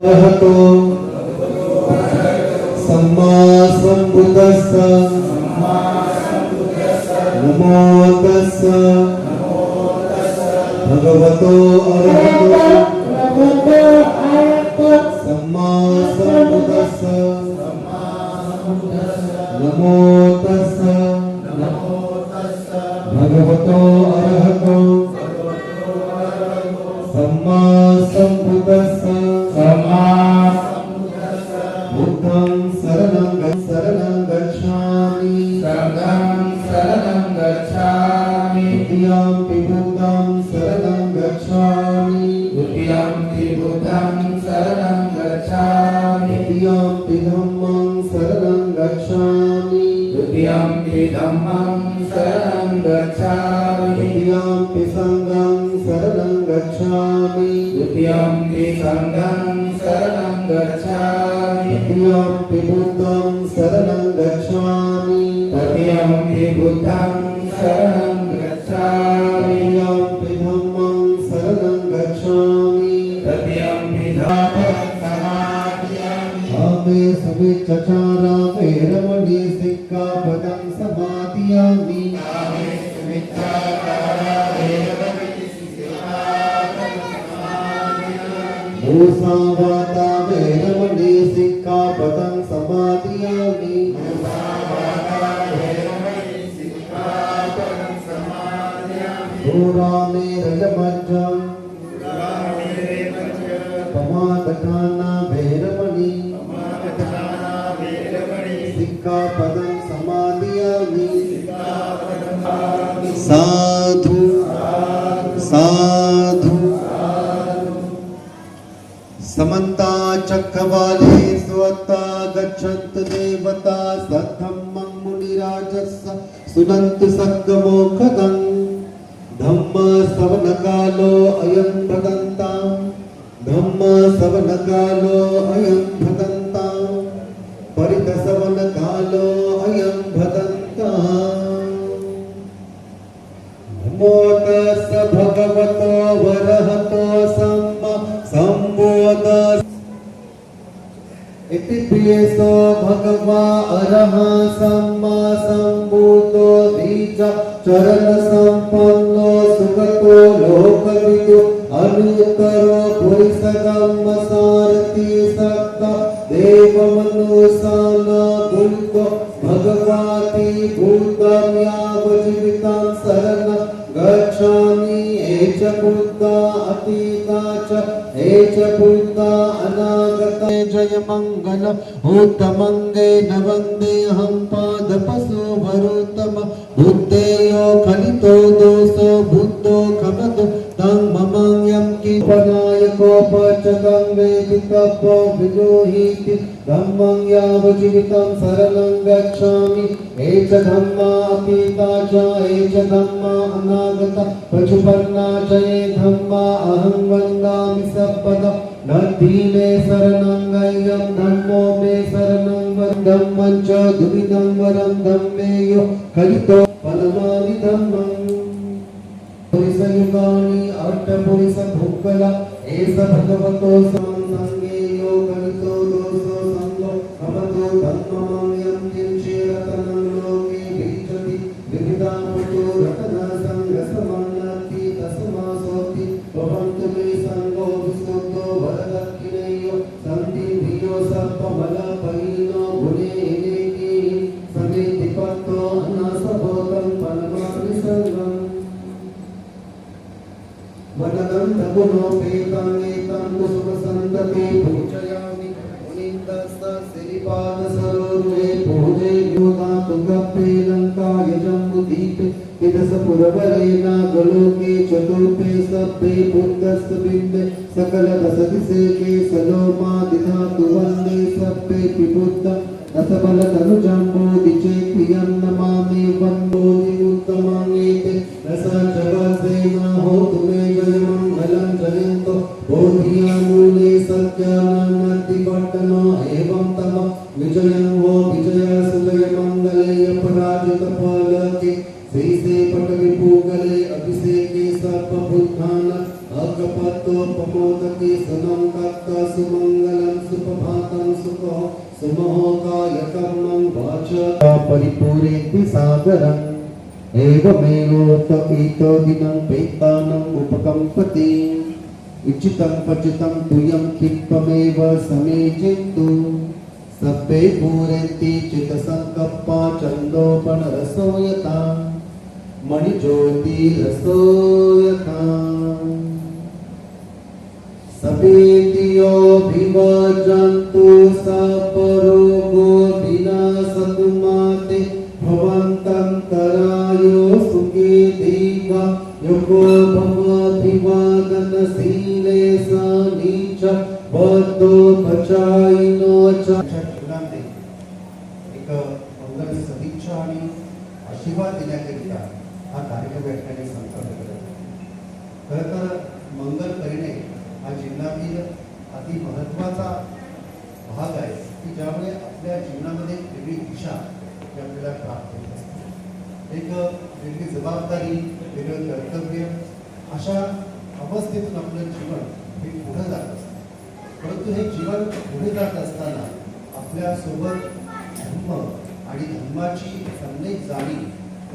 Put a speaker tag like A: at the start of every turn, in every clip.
A: अरहतो सम्मा सम्बुद्धस्स नमो तस्स भगवतो अरहतो सम्मा सम्बुद्धस्स नमो ग- शरणं गच्छामि। द्वितीयं बुद्धं शरणं गच्छामि। तृतीयं धम्मं शरणं गच्छामि। तृतीयं सङ्गं शरणं गच्छामि। तृतीयं बुद्धं शरणं गच्छामि।
B: तृतीयं बुद्धं शरणं गच्छामि।
A: तृतीयं धम्मं शरणं गच्छामि।
B: तृतीयं समाधियामि
A: आमे समे चचारा మూసావాత వేరమణి సిక్కాపదం సమాధియామి. దూరామే రజమధ్యం పమాకటాన వేరమణి సిక్కాపదం సమాధియామి. समन्ता चक्रवाले स्वता गच्छन्तु देवता सद्धम्मं मुनिराजस्य सुनन्तु सद्गमोखदम् धम्म सवनकालो अयं भदन्तां धम्म सवनकालो अयं भदन्तां अरह सम्मा सम्भूतो दीच चरण सम्पन्नो सुगतो लोकविदु। अनुतरो पुरिसगम सारथि सत्त देवमनुसान भूतो भगवाति भूतं यावजीवितं शरण। गच्छामि एच बुद्धा अतीता च एच बुद्धा जय मङ्गल उत्तमङ्गे न वन्देऽहं पादपशु वरोत्तम। बुद्धेयो खलितो दोषो बुद्धो खमदो तं मम यं किपनायकोपचकं वेदितपो विजोहीति। धम्मं यावजीवितं सरलं गच्छामि। एच धम्मा अतीता च एच धम्मा अनागता। प्रचुपन्ना च ये धम्मा अहं वन्दामि सपद நத்திலே சரணங்கையம் தம்மோமே சரணம் வந்தம் மஞ்சோ துரிதம் வரம் தம்மேயோ கலிதோ பலமாதி தம்மம் புரிச யுகாணி அட்ட புரிச புக்கல ஏச பகவதோ சாம் சங்கே श्रीपादसरोरुहे पूजे योगा तुङ्गप्पे लङ्काय जम्बुदीपे विदसपुरवरेण गोलोके चतुर्थे सभ्ये बुद्धस्त बिम्बे सकलदशदिशेके सलोमादिधातु वन्दे सभ्ये विबुद्ध दशबलतनुजम्बोदिचे प्रियं नमामि वन्दोजि उत्तमङ्गेते मङ्गले अपराजितफलके श्रीसे पटविपूगले अभिषेके सर्पबुद्धान वक्रपत्तोपमोदति सुनं तत्त सुमङ्गलं सुप्रभातं सुखो सुमहोकायकर्मं वाच। परिपूरेति सागरम् एवमेवोत एतदिनं पेतानम् उपकम्पति। इच्छितं पचितं तुयं क्षिप्तमेव समेचिन्तु सभ्ये पूरन्ति चित्तसङ्कप्पा चन्दोपणरसो यथा मणिज्योतिरसोयथा सपेतियोऽभिवजन्तु सपरोगो विनाशतु माते भवन्तन्तरायो सुखे दीवा युगो भवभिवादनशीले सा नीच बद्धो पचायिनो च जीवनामध्ये एक मंगल सदिच्छा आणि आशीर्वाद देण्याकरिता हा कार्यक्रम या ठिकाणी संपन्न करत आहे. खरं तर मंगल करणे हा जीवनातील अति महत्त्वाचा भाग आहे की ज्यामुळे आपल्या जीवनामध्ये एक वेगळी दिशा ही आपल्याला प्राप्त होत असते. एक वेगळी जबाबदारी वेगळं कर्तव्य अशा अवस्थेतून आपलं जीवन हे पुढे जात असतं. परंतु हे जीवन पुढे जात असताना आपल्यासोबत धर्म आणि धर्माची सम्यक जाणीव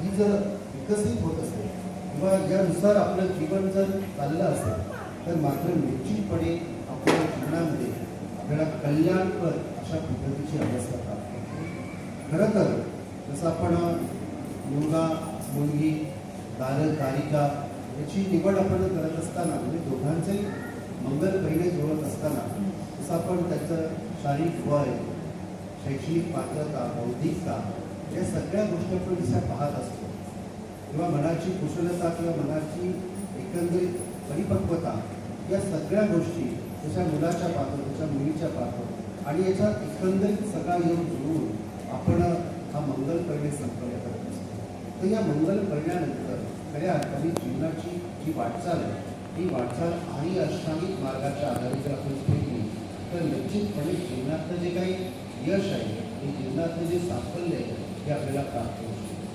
A: ही जर विकसित होत असेल किंवा यानुसार आपलं जीवन जर चाललं असेल तर मात्र निश्चितपणे आपल्या घरामध्ये आपल्याला कल्याणपर अशा पद्धतीची अवस्था. प्राप्त होते खरं तर जसं आपण मुलगा मुलगी दारक दारिका याची निवड आपण करत असताना म्हणजे दोघांचे मंगल पहिले जुळत असताना जसं आपण त्याचं शारीरिक वय शैक्षणिक पात्रता बौद्धिकता या सगळ्या गोष्टी आपण जसं पाहत असतो. किंवा मनाची कुशलता किंवा मनाची एकंदरीत परिपक्वता या सगळ्या गोष्टी त्याच्या मुलाच्या पात्र त्याच्या मुलीच्या पात्र आणि याचा एकंदरीत सगळा योग जुळून आपण हा मंगल करणे संपन्न करत असतो. तर या मंगल करण्यानंतर खऱ्या अर्थाने जीवनाची जी वाटचाल आहे ही वाटचाल आणि अष्टांगिक मार्गाच्या आधारे जर आपण घेतली तर निश्चितपणे जीवनातलं जे काही यश आहे हे जीवनातलं जे साफल्य आहे हे आपल्याला प्राप्त होऊ शकते.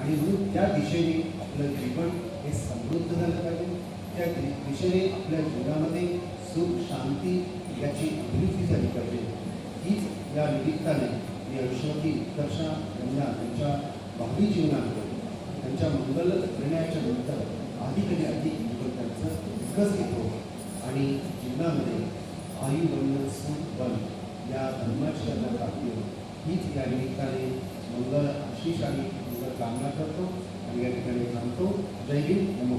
A: आणि म्हणून त्या दिशेने आपलं जीवन हे समृद्ध झालं पाहिजे. त्या दिशेने आपल्या जीवनामध्ये सुख शांती याची अभिवृद्धी झाली पाहिजे. हीच या निमित्ताने मी यशवंती उत्कर्षा यांना त्यांच्या भावी जीवनामध्ये त्यांच्या मंगल करण्याच्या नंतर अधिक आणि अधिक जीवन त्यांचं विकसित हो आणि जीवनामध्ये आयु बंध सुख बल या धर्माची त्यांना प्राप्ती हो हीच या निमित्ताने मंगल आशिष आणि मंगल कामना करतो आणि या ठिकाणी थांबतो. जय हिंद नमो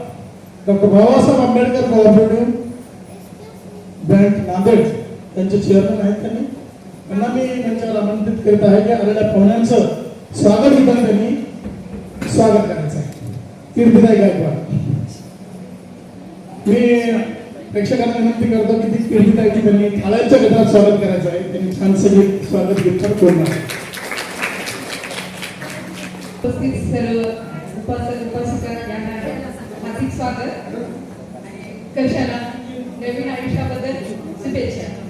C: doctor Babasaheb Ambedkar cooperative bank Nanded त्यांचे चेअरमन आहेत त्यांनी. त्यांना मी त्यांच्यावर आमंत्रित करीत आहे की आलेल्या पाहुण्यांचं स्वागत इथं त्यांनी स्वागत करायचं आहे. कीर्तिदाय गायकवाड मी प्रेक्षकांना विनंती करतो की ती कीर्तिदायची त्यांनी थाळ्यांच्या गटात स्वागत करायचं आहे. त्यांनी छान सगळी स्वागत
D: गीत पूर्ण. आहे हार्दिक स्वागत कशाला? नवीन आयुष्याबद्दल शुभेच्छा.